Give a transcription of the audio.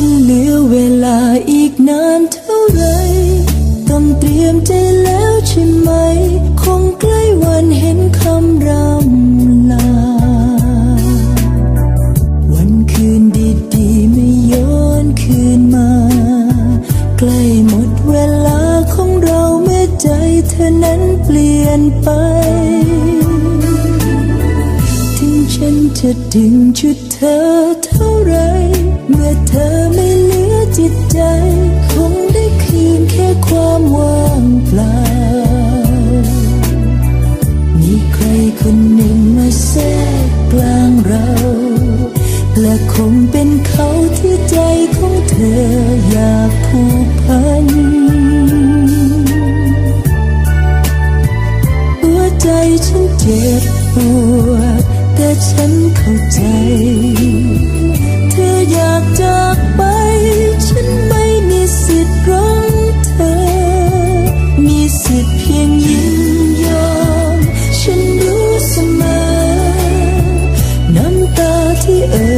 ฉันเหลือเวลาอีกนานเท่าไรต้องเตรียมใจแล้วใช่ไหม คงใกล้วันเห็นคำรำลา วันคืนดีๆไม่ย้อนคืนมา ใกล้หมดเวลาของเราเมื่อใจเธอนั้นเปลี่ยนไป ถึงฉันจะดึงชุดเธอเท่าไรเมื่อ ธออยากผูกพันหัวใจฉันเจ็บปวดแต่ฉันเข้าใจ เธออยากจากไป ฉันไม่มีสิทธิ์ร้องเธอ มีสิทธิ์เพียงยินยอม ฉันรู้เสมอ น้ำตาที่เอ่อ